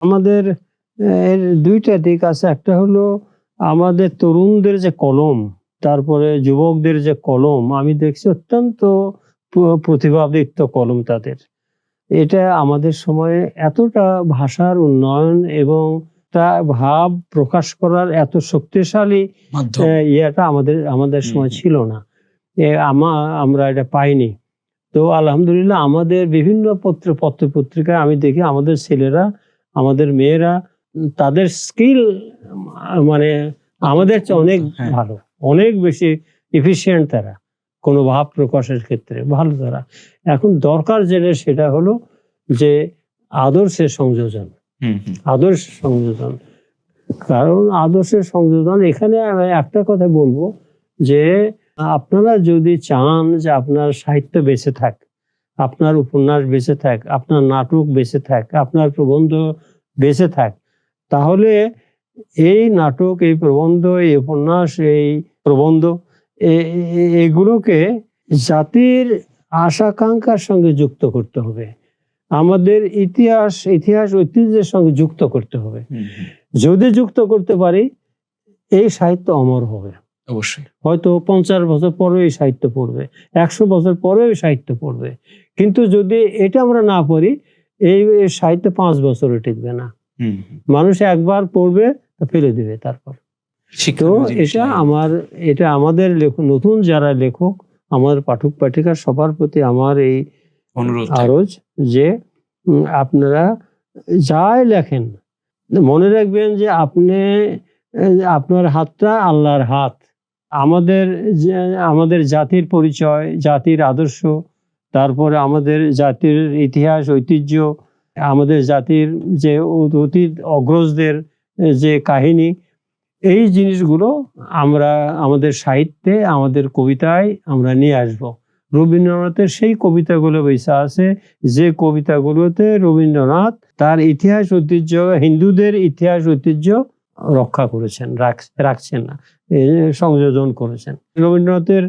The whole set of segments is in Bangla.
আমাদের এর দুইটা দিক আছে। একটা হলো আমাদের তরুণদের যে কলম তারপরে যুবকদের যে কলম আমি দেখছি অত্যন্ত প্র- প্রতিভাদীপ্ত কলম তাদের। এটা আমাদের সময়ে এতটা ভাষার উন্নয়ন এবং তা ভাব প্রকাশ করার এত শক্তিশালী ইয়েটা আমাদের আমাদের সময় ছিল না। এ আমা আমরা এটা পাইনি। তো আলহামদুলিল্লাহ আমাদের বিভিন্ন পত্র পত্র পত্রিকায় আমি দেখি আমাদের ছেলেরা আমাদের মেয়েরা তাদের স্কিল মানে আমাদের চেয়ে অনেক হ্যাঁ। ভালো অনেক বেশি এফিসিয়েন্ট তারা কোনো ভাব প্রকাশের ক্ষেত্রে ভালো তারা এখন দরকার যেটা সেটা হলো যে আদর্শের সংযোজন। আদর্শ সংযোজন কারণ আদর্শের সংযোজন এখানে আমি একটা কথা বলব যে আপনারা যদি চান যে আপনার সাহিত্য বেঁচে থাক আপনার উপন্যাস বেঁচে থাক আপনার নাটক বেঁচে থাক আপনার প্রবন্ধ বেঁচে থাক তাহলে এই নাটক এই প্রবন্ধ এই উপন্যাস এই প্রবন্ধ এগুলোকে জাতির আশাকাঙ্ক্ষার সঙ্গে যুক্ত করতে হবে। আমাদের ইতিহাস ইতিহাস ঐতিহ্যের সঙ্গে যুক্ত করতে হবে। যদি যুক্ত করতে পারি এই সাহিত্য অমর হবে। অবশ্যই। হয়তো পঞ্চাশ বছর পরে এই সাহিত্য পড়বে একশো বছর পরে এই সাহিত্য পড়বে। কিন্তু যদি এটা আমরা না পড়ি এই সাহিত্য পাঁচ বছরে টিকবে না। মানুষ একবার পড়বে ফেলে দিবে তারপর। তো এটা আমার এটা আমাদের লেখক নতুন যারা লেখক আমার পাঠক পাঠিকার সবার প্রতি আমার এই অনুরোধ আরজ যে আপনারা যাই লেখেন মনে রাখবেন যে আপনি আপনার হাতটা আল্লাহর হাত। আমাদের আমাদের জাতির পরিচয়, জাতির আদর্শ, তারপরে আমাদের জাতির ইতিহাস, ঐতিহ্য, আমাদের জাতির যে অতীত অগ্রজদের যে কাহিনী, এই জিনিসগুলো আমরা আমাদের সাহিত্যে, আমাদের কবিতায় আমরা নিয়ে আসব। রবীন্দ্রনাথের সেই কবিতাগুলো বেঁচে আছে। যে কবিতাগুলোতে রবীন্দ্রনাথ তার ইতিহাস, ঐতিহ্য, হিন্দুদের ইতিহাস, ঐতিহ্য রক্ষা করেছেন, রাখ- রাখছেন না। সংযোজন করেছেন। রবীন্দ্রনাথের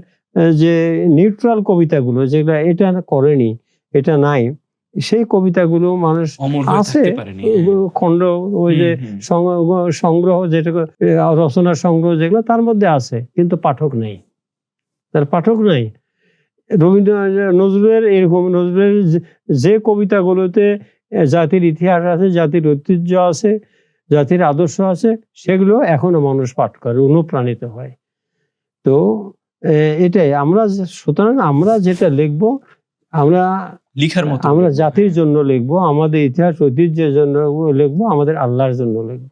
যে নিউট্রাল কবিতাগুলো যেগুলো এটা করেনি এটা নাই সেই কবিতাগুলো মানুষ আছে হ্যাঁ। খণ্ড ওই যে সংগ্রহ যেটা রচনার সংগ্রহ যেগুলো তার মধ্যে আছে কিন্তু পাঠক নেই। তার পাঠক নাই। রবীন্দ্রনাথ নজরুলের এরকম নজরুলের যে কবিতাগুলোতে জাতির ইতিহাস আছে জাতির ঐতিহ্য আছে জাতির আদর্শ আছে সেগুলো এখনও মানুষ পাঠ করে অনুপ্রাণিত হয়। তো এটাই আমরা সুতরাং আমরা যেটা লিখব আমরা লিখার মতো। আমরা জাতির জন্য লিখব আমাদের ইতিহাস ঐতিহ্যের জন্য লিখব আমাদের আল্লাহর জন্য লিখব।